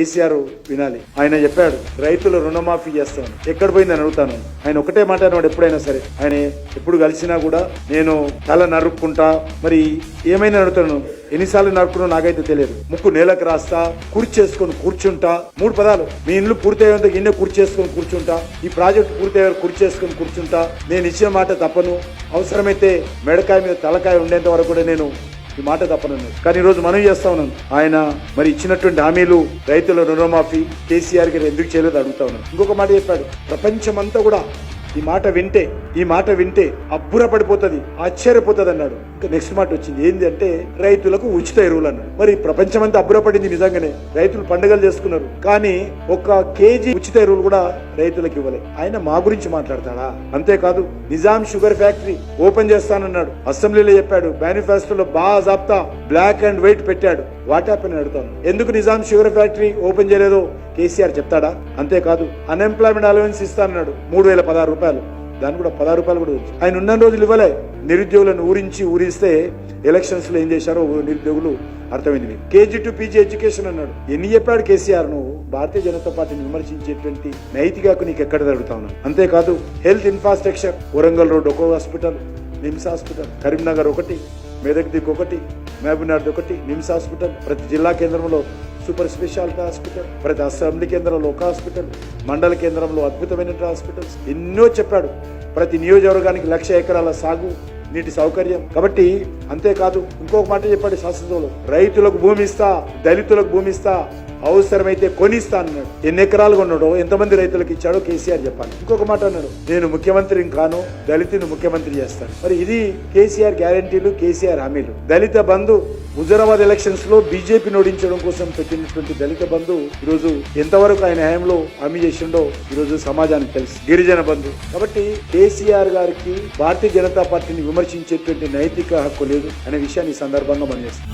కేసీఆర్ వినాలి. ఆయన చెప్పాడు రైతులు రుణమాఫీ చేస్తాను ఎక్కడ పోయిందని అడుగుతాను. ఆయన ఒకటే మాట అన్నాడు ఎప్పుడైనా సరే. ఆయన ఎప్పుడు కలిసినా కూడా నేను తల నరుక్కుంటా. మరి ఏమైనా అడుగుతాను. ఎన్నిసార్లు నరుకున్నా నాకైతే తెలియదు. ముక్కు నేలకు రాస్తా కుర్చీ చేసుకొని కూర్చుంటా. మూడు పదాలు మీ ఇల్లు పూర్తయ్యేంత గిన్నె కుర్చీ చేసుకొని కూర్చుంటా. ఈ ప్రాజెక్ట్ పూర్తయ్యే కుర్చీ చేసుకొని కూర్చుంటా. నేను ఇచ్చిన మాట తప్పను. అవసరమైతే మెడకాయ మీద తలకాయ ఉండేంత వరకు కూడా నేను ఈ మాట తప్పనన్నాడు కానీ ఈ రోజు మనం చేస్తా ఉన్నాను ఆయన మరి ఇచ్చినటువంటి హామీలు రైతుల రుణమాఫీ కేసీఆర్ గారు ఎందుకు చేయలేదు అడుగుతా ఉన్నాను ఇంకొక మాట చెప్పాడు. ప్రపంచమంతా కూడా ఈ మాట వింటే ఈ మాట వింటే అబ్బురపడిపోతుంది ఆశ్చర్యపోతుంది అన్నాడు ఇంకా నెక్స్ట్ మాట వచ్చింది ఏంది అంటే రైతులకు ఉచిత ఎరువులు అన్నాడు. మరి ప్రపంచమంతా అబ్బురపడింది నిజంగానే రైతులు పండుగలు చేసుకున్నారు. కానీ ఒక కేజీ ఉచిత ఎరువులు కూడా రైతులకు ఇవ్వలే. ఆయన మా గురించి మాట్లాడతాడా? అంతేకాదు నిజాం షుగర్ ఫ్యాక్టరీ ఓపెన్ చేస్తానన్నాడు. అసెంబ్లీలో చెప్పాడు మేనిఫెస్టోలో బాగా జాప్తా బ్లాక్ అండ్ వైట్ పెట్టాడు. వాట్ హ్యాపెన్ అడుగుతాను. ఎందుకు నిజాం షుగర్ ఫ్యాక్టరీ ఓపెన్ చేయలేదో కేసీఆర్ చెప్తాడా? అంతేకాదు అన్ఎంప్లాయ్మెంట్ అలవెన్స్ ఇస్తానన్నాడు మూడు వేల పదహారు రూపాయలు. దాన్ని కూడా పదహారు రూపాయలు కూడా ఉంది. ఆయన ఉన్న రోజులు ఇవ్వలే. నిరుద్యోగులను ఊరించి ఊరిస్తే ఎలక్షన్స్లో ఏం చేశారో నిరుద్యోగులు అర్థమైంది. కేజీ టు పీజీ ఎడ్యుకేషన్ అన్నాడు. ఎన్ని చెప్పాడు కేసీఆర్ నువ్వు? భారతీయ జనతా పార్టీని విమర్శించేటువంటి నైతిక నీకు ఎక్కడ జరుగుతా ఉన్నాను అంతేకాదు హెల్త్ ఇన్ఫ్రాస్ట్రక్చర్ వరంగల్ రోడ్ ఒక హాస్పిటల్ నిమ్స్ హాస్పిటల్ కరీంనగర్ ఒకటి మెదక్ దిక్కు ఒకటి మహబూబ్నగర్ ఒకటి నిమ్స్ హాస్పిటల్ ప్రతి జిల్లా కేంద్రంలో సూపర్ స్పెషాలిటీ హాస్పిటల్ ప్రతి అసెంబ్లీ కేంద్రంలో ఒక హాస్పిటల్ మండల కేంద్రంలో అద్భుతమైన హాస్పిటల్స్. ఎన్నో చెప్పాడు. ప్రతి నియోజకవర్గానికి లక్ష ఎకరాల సాగు నీటి సౌకర్యం. కాబట్టి అంతేకాదు ఇంకొక మాట చెప్పాడు శాసనసభలో. రైతులకు భూమి ఇస్తా దళితులకు భూమి ఇస్తా అవసరమైతే కొనిస్తా అన్నాడు. ఎన్ని ఎకరాలు కొన్నాడో ఎంతమంది రైతులకు ఇచ్చాడో కేసీఆర్ చెప్పాలి. ఇంకొక మాట అన్నాడు. నేను ముఖ్యమంత్రిని కాను దళితుని ముఖ్యమంత్రి చేస్తాను. మరి ఇది కేసీఆర్ గ్యారంటీలు కేసీఆర్ హామీలు. దళిత బంధు హుజరాబాద్ ఎలక్షన్స్లో బీజేపీని ఓడించడం కోసం పెట్టినటువంటి దళిత బంధు ఈరోజు ఎంతవరకు ఆయన హయాంలో హామీ చేసిండో ఈరోజు సమాజానికి తెలుసు. గిరిజన బంధు. కాబట్టి కేసీఆర్ గారికి భారతీయ జనతా పార్టీని విమర్శించేటువంటి నైతిక హక్కు లేదు అనే విషయాన్ని ఈ సందర్భంగా మనం చేస్తాం